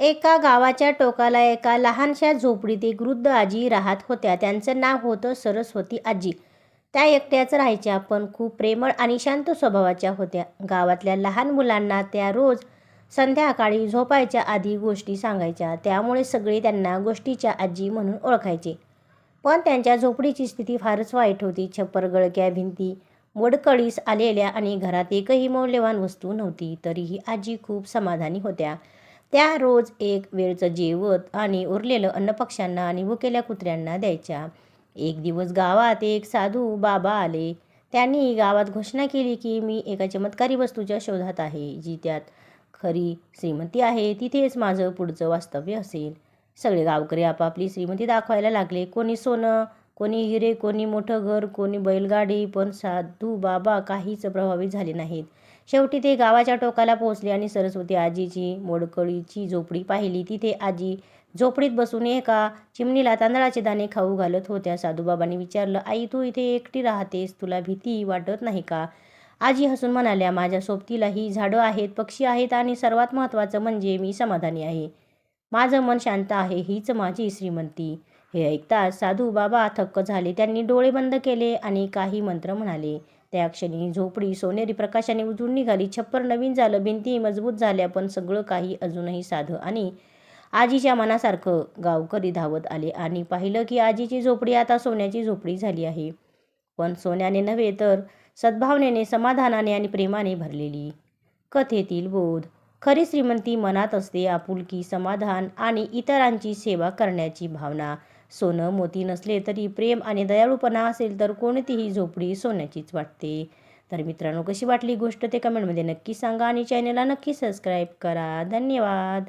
एका गावाच्या टोकाला एका लहानशा झोपडीत एक वृद्ध आजी राहत होत्या. त्यांचं नाव होतं सरस्वती आजी. त्या एकट्याच राहायच्या पण खूप प्रेमळ आणि शांत स्वभावाच्या होत्या. गावातल्या लहान मुलांना त्या रोज संध्याकाळी झोपायच्या आधी गोष्टी सांगायच्या. त्यामुळे सगळे त्यांना गोष्टीच्या आजी म्हणून ओळखायचे. पण त्यांच्या झोपडीची स्थिती फारच वाईट होती. छप्पर गळक्या भिंती मोडकळीस आलेल्या आणि घरात एकही मौल्यवान वस्तू नव्हती. तरीही आजी खूप समाधानी होत्या. त्या रोज एक वेळचं जेवत आणि उरलेलं अन्न पक्ष्यांना आणि भुकेल्या कुत्र्यांना द्यायच्या. एक दिवस गावात एक साधू बाबा आले. त्यांनी गावात घोषणा केली की मी एका चमत्कारी वस्तूच्या शोधात आहे जी त्यात खरी श्रीमती आहे तिथेच माझं पुढचं वास्तव्य असेल. सगळे गावकरी आपापली श्रीमती दाखवायला लागले. कोणी सोनं कोणी हिरे कोणी मोठं घर कोणी बैलगाडी पण साधू बाबा काहीच प्रभावित झाले नाहीत. शेवटी ते गावाच्या टोकाला पोहोचले आणि सरस्वती आजीची मोडकळीची झोपडी पाहिली. तिथे आजी झोपडीत बसून एका चिमणीला तांदळाचे दाणे खाऊ घालत होत्या. साधूबाबांनी विचारलं आई तू इथे एकटी राहतेस? तुला भीती वाटत नाही का? आजी हसून म्हणाल्या माझ्या सोबतीलाही झाडं आहेत पक्षी आहेत आणि सर्वात महत्त्वाचं म्हणजे मी समाधानी आहे. माझं मन शांत आहे हीच माझी श्रीमंती. हे ऐकताच साधू बाबा थक्क झाले. त्यांनी डोळे बंद केले आणि काही मंत्र म्हणाले. त्या क्षणी झोपडी सोनेरी प्रकाशाने उजळून निघाली. छप्पर नवीन झालं. भिंती मजबूत झाल्या. पण सगळं काही अजूनही साधं आणि आजीच्या मनासारखं गावकरी धावत आले आणि पाहिलं की आजीची झोपडी आता सोन्याची झोपडी झाली आहे. पण सोन्याने नव्हे तर सद्भावनेने समाधानाने आणि प्रेमाने भरलेली कथेतील बोध. खरी श्रीमंती मनात असते आपुलकी समाधान आणि इतरांची सेवा करण्याची भावना. सोनं मोती नसले तरी प्रेम आणि दयाळूपणा असेल तर कोणतीही झोपडी सोन्याचीच वाटते. तर मित्रांनो कशी वाटली गोष्ट ते कमेंटमध्ये नक्की सांगा आणि चॅनलला नक्की सबस्क्राईब करा. धन्यवाद.